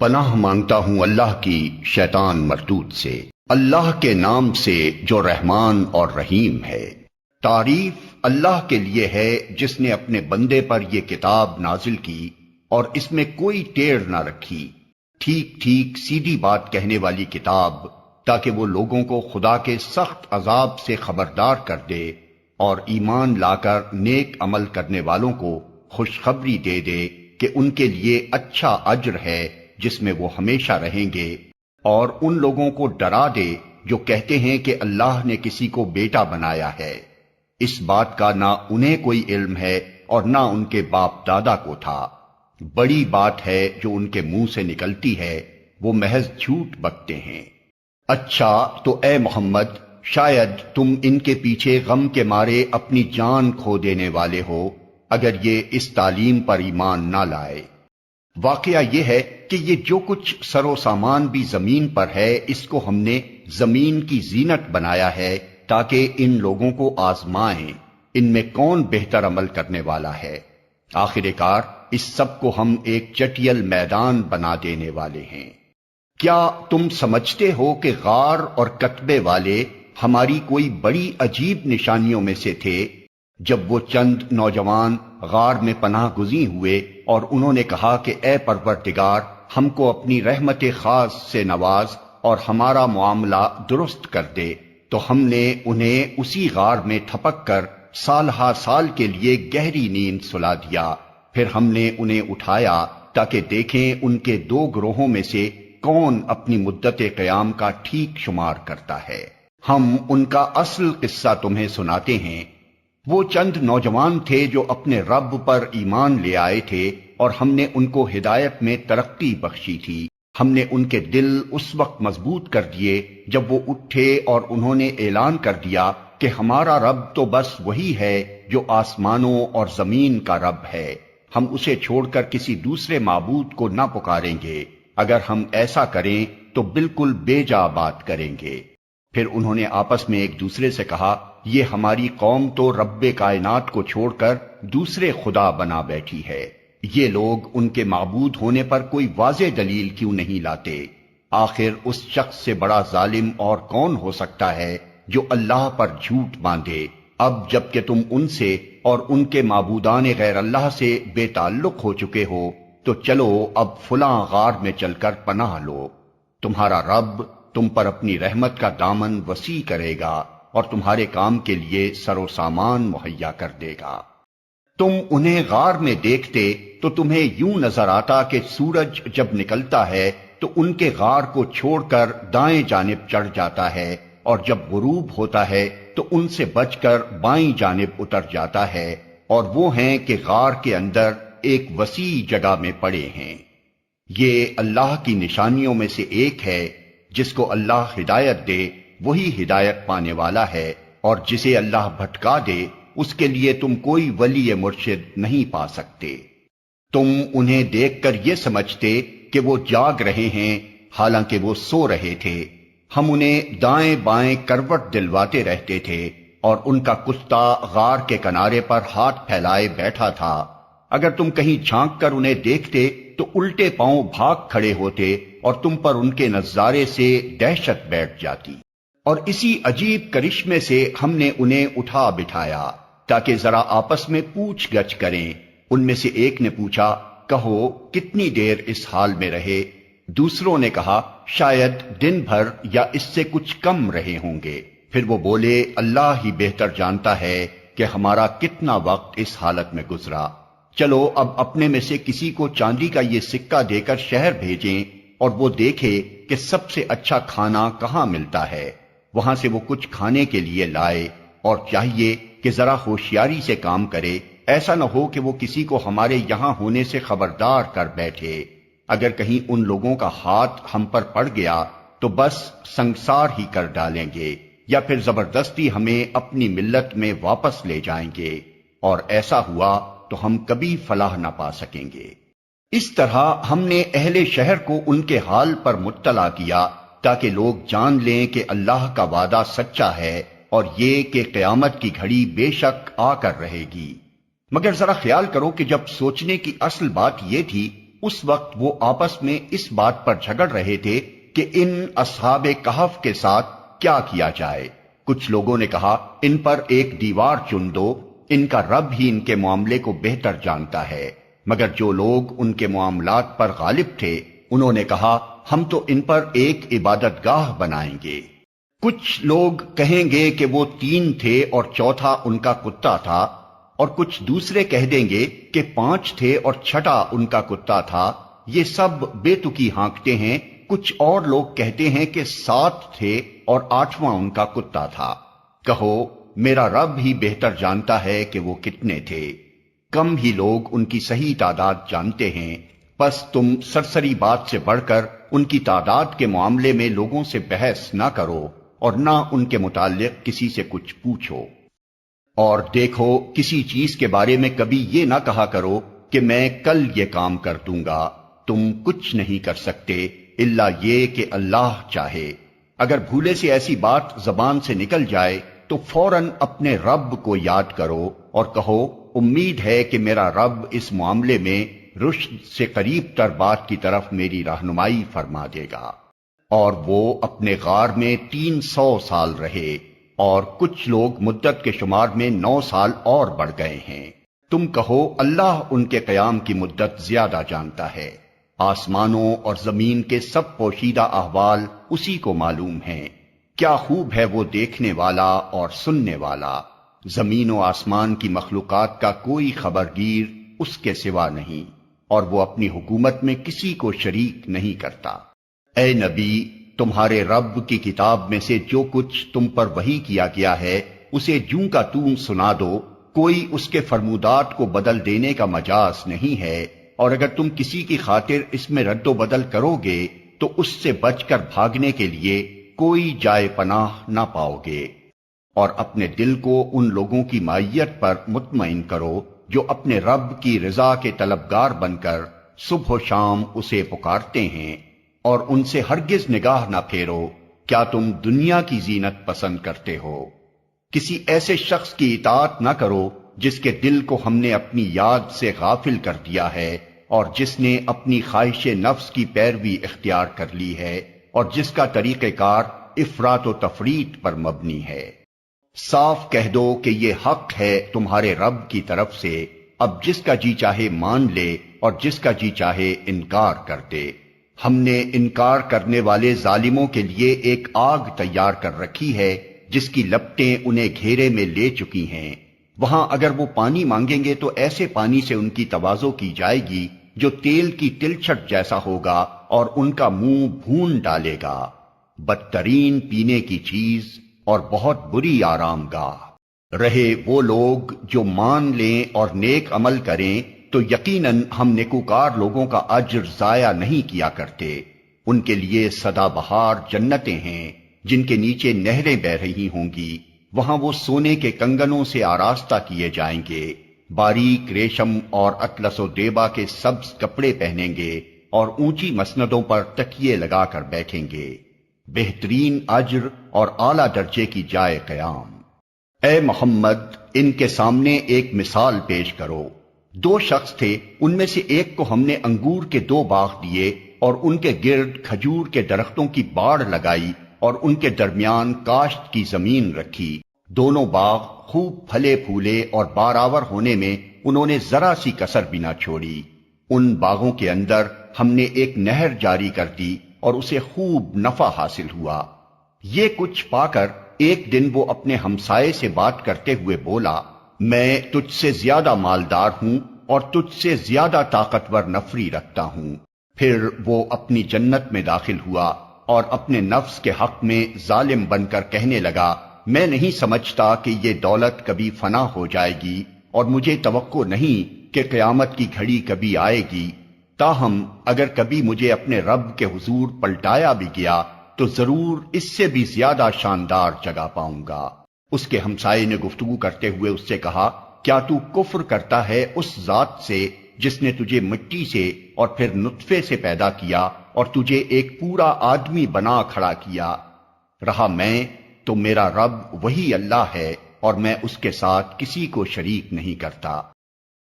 پناہ مانگتا ہوں اللہ کی شیطان مردود سے۔ اللہ کے نام سے جو رحمان اور رحیم ہے۔ تعریف اللہ کے لیے ہے جس نے اپنے بندے پر یہ کتاب نازل کی اور اس میں کوئی ٹیڑھ نہ رکھی۔ ٹھیک ٹھیک سیدھی بات کہنے والی کتاب تاکہ وہ لوگوں کو خدا کے سخت عذاب سے خبردار کر دے اور ایمان لا کر نیک عمل کرنے والوں کو خوشخبری دے دے کہ ان کے لیے اچھا اجر ہے۔ جس میں وہ ہمیشہ رہیں گے اور ان لوگوں کو ڈرا دے جو کہتے ہیں کہ اللہ نے کسی کو بیٹا بنایا ہے۔ اس بات کا نہ انہیں کوئی علم ہے اور نہ ان کے باپ دادا کو تھا۔ بڑی بات ہے جو ان کے منہ سے نکلتی ہے، وہ محض جھوٹ بکتے ہیں۔ اچھا تو اے محمد، شاید تم ان کے پیچھے غم کے مارے اپنی جان کھو دینے والے ہو، اگر یہ اس تعلیم پر ایمان نہ لائے۔ واقعہ یہ ہے کہ یہ جو کچھ سر و سامان بھی زمین پر ہے، اس کو ہم نے زمین کی زینت بنایا ہے تاکہ ان لوگوں کو آزمائیں۔ ان میں کون بہتر عمل کرنے والا ہے؟ آخر کار، اس سب کو ہم ایک چٹیل میدان بنا دینے والے ہیں۔ کیا تم سمجھتے ہو کہ غار اور کتبے والے ہماری کوئی بڑی عجیب نشانیوں میں سے تھے؟ جب وہ چند نوجوان غار میں پناہ گزی ہوئے اور انہوں نے کہا کہ اے پروردگار، ہم کو اپنی رحمت خاص سے نواز اور ہمارا معاملہ درست کر دے۔ تو ہم نے انہیں اسی غار میں تھپک کر سال سال کے لیے گہری نیند سلا دیا۔ پھر ہم نے انہیں اٹھایا تاکہ دیکھیں ان کے دو گروہوں میں سے کون اپنی مدت قیام کا ٹھیک شمار کرتا ہے۔ ہم ان کا اصل قصہ تمہیں سناتے ہیں۔ وہ چند نوجوان تھے جو اپنے رب پر ایمان لے آئے تھے اور ہم نے ان کو ہدایت میں ترقی بخشی تھی۔ ہم نے ان کے دل اس وقت مضبوط کر دیے جب وہ اٹھے اور انہوں نے اعلان کر دیا کہ ہمارا رب تو بس وہی ہے جو آسمانوں اور زمین کا رب ہے۔ ہم اسے چھوڑ کر کسی دوسرے معبود کو نہ پکاریں گے۔ اگر ہم ایسا کریں تو بالکل بے جا بات کریں گے۔ پھر انہوں نے آپس میں ایک دوسرے سے کہا یہ ہماری قوم تو رب کائنات کو چھوڑ کر دوسرے خدا بنا بیٹھی ہے۔ یہ لوگ ان کے معبود ہونے پر کوئی واضح دلیل کیوں نہیں لاتے؟ آخر اس شخص سے بڑا ظالم اور کون ہو سکتا ہے جو اللہ پر جھوٹ باندھے؟ اب جبکہ تم ان سے اور ان کے معبودان غیر اللہ سے بے تعلق ہو چکے ہو، تو چلو اب فلاں غار میں چل کر پناہ لو۔ تمہارا رب تم پر اپنی رحمت کا دامن وسیع کرے گا۔ اور تمہارے کام کے لیے سر و سامان مہیا کر دے گا۔ تم انہیں غار میں دیکھتے تو تمہیں یوں نظر آتا کہ سورج جب نکلتا ہے تو ان کے غار کو چھوڑ کر دائیں جانب چڑھ جاتا ہے، اور جب غروب ہوتا ہے تو ان سے بچ کر بائیں جانب اتر جاتا ہے، اور وہ ہیں کہ غار کے اندر ایک وسیع جگہ میں پڑے ہیں۔ یہ اللہ کی نشانیوں میں سے ایک ہے، جس کو اللہ ہدایت دے وہی ہدایت پانے والا ہے اور جسے اللہ بھٹکا دے، اس کے لیے تم کوئی ولی مرشد نہیں پا سکتے۔ تم انہیں دیکھ کر یہ سمجھتے کہ وہ جاگ رہے ہیں، حالانکہ وہ سو رہے تھے۔ ہم انہیں دائیں بائیں کروٹ دلواتے رہتے تھے اور ان کا کتا غار کے کنارے پر ہاتھ پھیلائے بیٹھا تھا۔ اگر تم کہیں جھانک کر انہیں دیکھتے تو الٹے پاؤں بھاگ کھڑے ہوتے اور تم پر ان کے نظارے سے دہشت بیٹھ جاتی۔ اور اسی عجیب کرشمے سے ہم نے انہیں اٹھا بٹھایا تاکہ ذرا آپس میں پوچھ گچھ کریں۔ ان میں سے ایک نے پوچھا، کہو، کتنی دیر اس حال میں رہے؟ دوسروں نے کہا، شاید دن بھر یا اس سے کچھ کم رہے ہوں گے۔ پھر وہ بولے، اللہ ہی بہتر جانتا ہے کہ ہمارا کتنا وقت اس حالت میں گزرا۔ چلو، اب اپنے میں سے کسی کو چاندی کا یہ سکہ دے کر شہر بھیجیں اور وہ دیکھے کہ سب سے اچھا کھانا کہاں ملتا ہے۔ وہاں سے وہ کچھ کھانے کے لیے لائے اور چاہیے کہ ذرا ہوشیاری سے کام کرے، ایسا نہ ہو کہ وہ کسی کو ہمارے یہاں ہونے سے خبردار کر بیٹھے۔ اگر کہیں ان لوگوں کا ہاتھ ہم پر پڑ گیا، تو بس سنسار ہی کر ڈالیں گے، یا پھر زبردستی ہمیں اپنی ملت میں واپس لے جائیں گے۔ اور ایسا ہوا تو ہم کبھی فلاح نہ پا سکیں گے۔ اس طرح ہم نے اہل شہر کو ان کے حال پر مطلع کیا تاکہ لوگ جان لیں کہ اللہ کا وعدہ سچا ہے اور یہ کہ قیامت کی گھڑی بے شک آ کر رہے گی۔ مگر ذرا خیال کرو کہ جب سوچنے کی اصل بات یہ تھی، اس وقت وہ آپس میں اس بات پر جھگڑ رہے تھے کہ ان اصحاب کہف کے ساتھ کیا کیا جائے۔ کچھ لوگوں نے کہا، ان پر ایک دیوار چن دو، ان کا رب ہی ان کے معاملے کو بہتر جانتا ہے۔ مگر جو لوگ ان کے معاملات پر غالب تھے، انہوں نے کہا ہم تو ان پر ایک عبادت گاہ بنائیں گے۔ کچھ لوگ کہیں گے کہ وہ تین تھے اور چوتھا ان کا کتا تھا، اور کچھ دوسرے کہہ دیں گے کہ پانچ تھے اور چھٹا ان کا کتا تھا۔ یہ سب بے تکی ہانکتے ہیں۔ کچھ اور لوگ کہتے ہیں کہ سات تھے اور آٹھواں ان کا کتا تھا۔ کہو، میرا رب ہی بہتر جانتا ہے کہ وہ کتنے تھے۔ کم ہی لوگ ان کی صحیح تعداد جانتے ہیں۔ بس تم سرسری بات سے بڑھ کر ان کی تعداد کے معاملے میں لوگوں سے بحث نہ کرو اور نہ ان کے متعلق کسی سے کچھ پوچھو۔ اور دیکھو، کسی چیز کے بارے میں کبھی یہ نہ کہا کرو کہ میں کل یہ کام کر دوں گا۔ تم کچھ نہیں کر سکتے اللہ یہ کہ اللہ چاہے۔ اگر بھولے سے ایسی بات زبان سے نکل جائے، تو فوراً اپنے رب کو یاد کرو اور کہو، امید ہے کہ میرا رب اس معاملے میں رشد سے قریب تر بات کی طرف میری رہنمائی فرما دے گا۔ اور وہ اپنے غار میں تین سو سال رہے اور کچھ لوگ مدت کے شمار میں نو سال اور بڑھ گئے ہیں۔ تم کہو، اللہ ان کے قیام کی مدت زیادہ جانتا ہے۔ آسمانوں اور زمین کے سب پوشیدہ احوال اسی کو معلوم ہیں۔ کیا خوب ہے وہ دیکھنے والا اور سننے والا۔ زمین و آسمان کی مخلوقات کا کوئی خبرگیر اس کے سوا نہیں۔ اور وہ اپنی حکومت میں کسی کو شریک نہیں کرتا۔ اے نبی، تمہارے رب کی کتاب میں سے جو کچھ تم پر وہی کیا گیا ہے، اسے جوں کا تم سنا دو۔ کوئی اس کے فرمودات کو بدل دینے کا مجاز نہیں ہے۔ اور اگر تم کسی کی خاطر اس میں رد و بدل کرو گے، تو اس سے بچ کر بھاگنے کے لیے کوئی جائے پناہ نہ پاؤ گے۔ اور اپنے دل کو ان لوگوں کی مائیت پر مطمئن کرو۔ جو اپنے رب کی رضا کے طلبگار بن کر صبح و شام اسے پکارتے ہیں اور ان سے ہرگز نگاہ نہ پھیرو، کیا تم دنیا کی زینت پسند کرتے ہو؟ کسی ایسے شخص کی اطاعت نہ کرو جس کے دل کو ہم نے اپنی یاد سے غافل کر دیا ہے اور جس نے اپنی خواہش نفس کی پیروی اختیار کر لی ہے اور جس کا طریقہ کار افراد و تفریح پر مبنی ہے۔ صاف کہہ دو کہ یہ حق ہے تمہارے رب کی طرف سے۔ اب جس کا جی چاہے مان لے اور جس کا جی چاہے انکار کر دے۔ ہم نے انکار کرنے والے ظالموں کے لیے ایک آگ تیار کر رکھی ہے، جس کی لپٹیں انہیں گھیرے میں لے چکی ہیں۔ وہاں اگر وہ پانی مانگیں گے تو ایسے پانی سے ان کی توازو کی جائے گی جو تیل کی تلچھٹ جیسا ہوگا اور ان کا منہ بھون ڈالے گا۔ بدترین پینے کی چیز اور بہت بری آرام گاہ رہے وہ لوگ جو مان لیں اور نیک عمل کریں، تو یقیناً ہم نیکوکار لوگوں کا اجر ضائع نہیں کیا کرتے۔ ان کے لیے سدا بہار جنتیں ہیں، جن کے نیچے نہریں بہ رہی ہوں گی۔ وہاں وہ سونے کے کنگنوں سے آراستہ کیے جائیں گے۔ باریک ریشم اور اطلس و دیبا کے سبز کپڑے پہنیں گے اور اونچی مسندوں پر تکیے لگا کر بیٹھیں گے۔ بہترین اجر اور اعلی درجے کی جائے قیام۔ اے محمد، ان کے سامنے ایک مثال پیش کرو۔ دو شخص تھے، ان میں سے ایک کو ہم نے انگور کے دو باغ دیے اور ان کے گرد کھجور کے درختوں کی باڑ لگائی اور ان کے درمیان کاشت کی زمین رکھی۔ دونوں باغ خوب پھلے پھولے اور باراور ہونے میں انہوں نے ذرا سی کسر بھی نہ چھوڑی۔ ان باغوں کے اندر ہم نے ایک نہر جاری کر دی۔ اور اسے خوب نفع حاصل ہوا۔ یہ کچھ پا کر ایک دن وہ اپنے ہمسائے سے بات کرتے ہوئے بولا، میں تجھ سے زیادہ مالدار ہوں اور تجھ سے زیادہ طاقتور نفری رکھتا ہوں۔ پھر وہ اپنی جنت میں داخل ہوا اور اپنے نفس کے حق میں ظالم بن کر کہنے لگا، میں نہیں سمجھتا کہ یہ دولت کبھی فنا ہو جائے گی اور مجھے توقع نہیں کہ قیامت کی گھڑی کبھی آئے گی۔ تاہم، اگر کبھی مجھے اپنے رب کے حضور پلٹایا بھی گیا، تو ضرور اس سے بھی زیادہ شاندار جگہ پاؤں گا۔ اس کے ہمسائے نے گفتگو کرتے ہوئے اس سے کہا، کیا تو کفر کرتا ہے اس ذات سے جس نے تجھے مٹی سے اور پھر نطفے سے پیدا کیا اور تجھے ایک پورا آدمی بنا کھڑا کیا؟ رہا میں، تو میرا رب وہی اللہ ہے اور میں اس کے ساتھ کسی کو شریک نہیں کرتا۔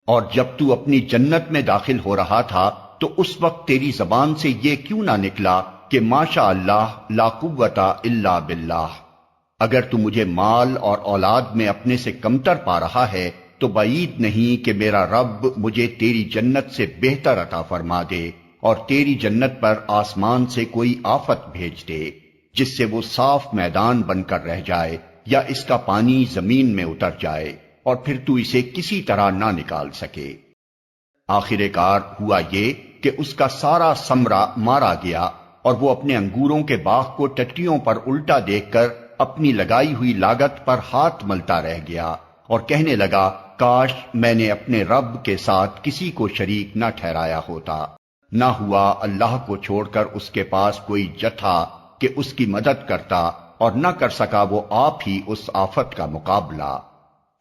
اور جب تو اپنی جنت میں داخل ہو رہا تھا، تو اس وقت تیری زبان سے یہ کیوں نہ نکلا کہ ماشاء اللہ لا قوت الا باللہ۔ اگر تو مجھے مال اور اولاد میں اپنے سے کمتر پا رہا ہے، تو بعید نہیں کہ میرا رب مجھے تیری جنت سے بہتر عطا فرما دے اور تیری جنت پر آسمان سے کوئی آفت بھیج دے، جس سے وہ صاف میدان بن کر رہ جائے یا اس کا پانی زمین میں اتر جائے۔ اور پھر تو اسے کسی طرح نہ نکال سکے۔ آخر کار ہوا یہ کہ اس کا سارا سمرا مارا گیا اور وہ اپنے انگوروں کے باغ کو ٹٹیوں پر الٹا دیکھ کر اپنی لگائی ہوئی لاگت پر ہاتھ ملتا رہ گیا اور کہنے لگا، کاش میں نے اپنے رب کے ساتھ کسی کو شریک نہ ٹھہرایا ہوتا۔ نہ ہوا اللہ کو چھوڑ کر اس کے پاس کوئی جتھا کہ اس کی مدد کرتا اور نہ کر سکا وہ آپ ہی اس آفت کا مقابلہ۔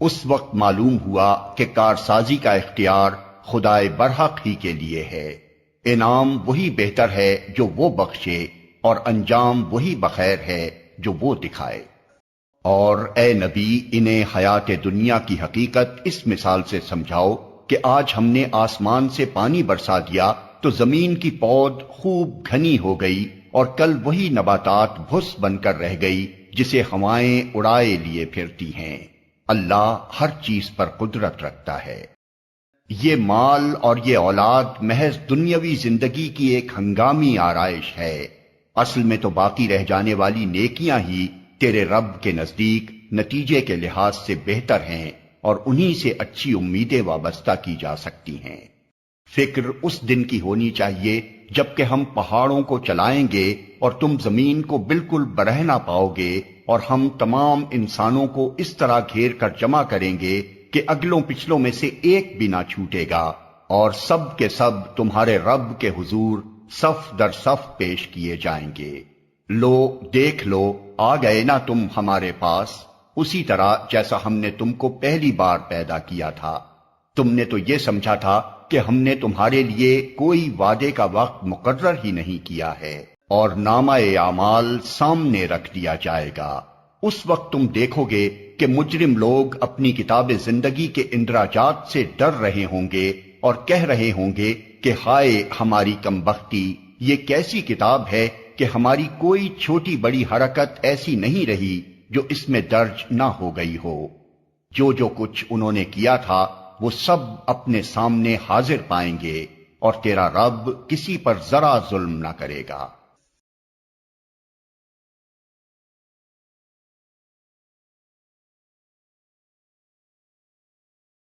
اس وقت معلوم ہوا کہ کارسازی کا اختیار خدائے برحق ہی کے لیے ہے۔ انعام وہی بہتر ہے جو وہ بخشے اور انجام وہی بخیر ہے جو وہ دکھائے۔ اور اے نبی، انہیں حیات دنیا کی حقیقت اس مثال سے سمجھاؤ کہ آج ہم نے آسمان سے پانی برسا دیا تو زمین کی پود خوب گھنی ہو گئی اور کل وہی نباتات بھس بن کر رہ گئی جسے ہوائیں اڑائے لیے پھرتی ہیں۔ اللہ ہر چیز پر قدرت رکھتا ہے۔ یہ مال اور یہ اولاد محض دنیاوی زندگی کی ایک ہنگامی آرائش ہے۔ اصل میں تو باقی رہ جانے والی نیکیاں ہی تیرے رب کے نزدیک نتیجے کے لحاظ سے بہتر ہیں اور انہی سے اچھی امیدیں وابستہ کی جا سکتی ہیں۔ فکر اس دن کی ہونی چاہیے جبکہ ہم پہاڑوں کو چلائیں گے اور تم زمین کو بالکل برہنا پاؤ گے۔ اور ہم تمام انسانوں کو اس طرح گھیر کر جمع کریں گے کہ اگلوں پچھلوں میں سے ایک بھی نہ چھوٹے گا، اور سب کے سب تمہارے رب کے حضور صف در صف پیش کیے جائیں گے۔ لو، دیکھ لو، آ گئے نا تم ہمارے پاس۔ اسی طرح جیسا ہم نے تم کو پہلی بار پیدا کیا تھا۔ تم نے تو یہ سمجھا تھا کہ ہم نے تمہارے لیے کوئی وعدے کا وقت مقرر ہی نہیں کیا ہے۔ اور نامہ اعمال سامنے رکھ دیا جائے گا۔ اس وقت تم دیکھو گے کہ مجرم لوگ اپنی کتاب زندگی کے اندراجات سے ڈر رہے ہوں گے اور کہہ رہے ہوں گے کہ ہائے ہماری کم بختی، یہ کیسی کتاب ہے کہ ہماری کوئی چھوٹی بڑی حرکت ایسی نہیں رہی جو اس میں درج نہ ہو گئی ہو۔ جو جو کچھ انہوں نے کیا تھا، وہ سب اپنے سامنے حاضر پائیں گے اور تیرا رب کسی پر ذرا ظلم نہ کرے گا۔